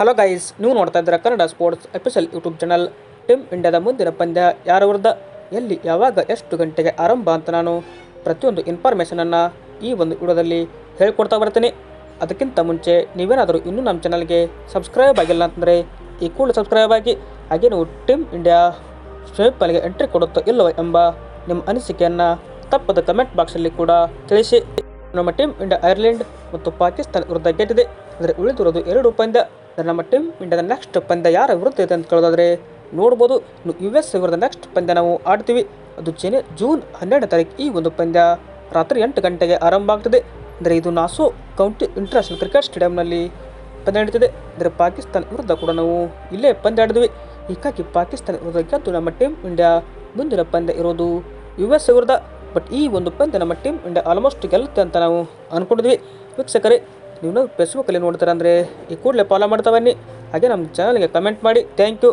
Hello guys ನೀವು ನೋಡ್ತಾ ಇದ್ದೀರಾ Kannada sports official YouTube channel team ಇಂಡಿಯಾದ ಮುಂದಿನ ಪಂದ್ಯ ಯಾರ ವಿರುದ್ಧ ಎಲ್ಲಿ, ಯಾವಾಗ, ಎಷ್ಟು ಗಂಟೆಗೆ ಆರಂಭ ಅಂತ ನಾನು ಪ್ರತಿಯೊಂದು ಇನ್ಫಾರ್ಮೇಷನನ್ನು ಈ ಒಂದು ವಿಡಿಯೋದಲ್ಲಿ ಹೇಳ್ಕೊಡ್ತಾ ಬರ್ತೀನಿ. ಅದಕ್ಕಿಂತ ಮುಂಚೆ ನೀವೇನಾದರೂ ಇನ್ನೂ ನಮ್ಮ ಚಾನಲ್ಗೆ ಸಬ್ಸ್ಕ್ರೈಬ್ ಆಗಿಲ್ಲ ಅಂತಂದರೆ ಈ ಕೂಡ ಸಬ್ಸ್ಕ್ರೈಬ್ ಆಗಿ, ಹಾಗೆ ನೀವು ಟೀಮ್ ಇಂಡಿಯಾ ಸ್ವೇಪಲ್ಗೆ ಎಂಟ್ರಿ ಕೊಡುತ್ತೋ ಇಲ್ಲವೋ ಎಂಬ ನಿಮ್ಮ ಅನಿಸಿಕೆಯನ್ನು ತಪ್ಪದ ಕಮೆಂಟ್ ಬಾಕ್ಸಲ್ಲಿ ಕೂಡ ತಿಳಿಸಿ. ನಮ್ಮ ಟೀಮ್ ಇಂಡಿಯಾ ಐರ್ಲೆಂಡ್ ಮತ್ತು ಪಾಕಿಸ್ತಾನ ವಿರುದ್ಧ ಗೆದ್ದಿದೆ. ಅಂದರೆ ಉಳಿದಿರೋದು ಎರಡು ಪಂದ್ಯ. ನಮ್ಮ ಟೀಮ್ ಇಂಡಿಯಾದ ನೆಕ್ಸ್ಟ್ ಪಂದ್ಯ ಯಾರ ವಿರುದ್ಧ ಇದೆ ಅಂತ ಕೇಳೋದಾದರೆ ನೋಡ್ಬೋದು. ಯು ಎಸ್ ವಿರುದ್ಧ ನೆಕ್ಸ್ಟ್ ಪಂದ್ಯ ನಾವು ಆಡ್ತೀವಿ. ಅದು ಜನ, ಜೂನ್ ಹನ್ನೆರಡನೇ ತಾರೀಕು ಈ ಒಂದು ಪಂದ್ಯ ರಾತ್ರಿ ಎಂಟು ಗಂಟೆಗೆ ಆರಂಭ ಆಗ್ತದೆ. ಅಂದರೆ ಇದು ನಾಸೋ ಕೌಂಟಿ ಇಂಟರ್ನ್ಯಾಷನಲ್ ಕ್ರಿಕೆಟ್ ಸ್ಟೇಡಿಯಂನಲ್ಲಿ ಪಂದ್ಯ ನಡೀತದೆ. ಅಂದರೆ ಪಾಕಿಸ್ತಾನ ವಿರುದ್ಧ ಕೂಡ ನಾವು ಇಲ್ಲೇ ಪಂದ್ಯ ಆಡಿದ್ವಿ. ಹೀಗಾಗಿ ಪಾಕಿಸ್ತಾನ ವಿರುದ್ಧ ಗೆದ್ದು ನಮ್ಮ ಟೀಮ್ ಇಂಡಿಯಾ ಮುಂದಿನ ಪಂದ್ಯ ಇರೋದು ಯು ಎಸ್ ವಿರುದ್ಧ. ಬಟ್ ಈ ಒಂದು ಪಂದ್ಯ ನಮ್ಮ ಟೀಮ್ ಇಂಡಿಯಾ ಆಲ್ಮೋಸ್ಟ್ ಗೆಲ್ಲುತ್ತೆ ಅಂತ ನಾವು ಅಂದ್ಕೊಂಡಿದ್ವಿ ವೀಕ್ಷಕರೇ ನೀವು ಫೇಸ್ಬುಕ್ಕಲ್ಲಿ ನೋಡ್ತಾರೆ ಅಂದರೆ ಈ ಕೂಡಲೇ ಫಾಲೋ ಮಾಡ್ತಾ ಬನ್ನಿ. ಹಾಗೆ ನಮ್ಮ ಚಾನಲ್ಗೆ ಕಮೆಂಟ್ ಮಾಡಿ. Thank you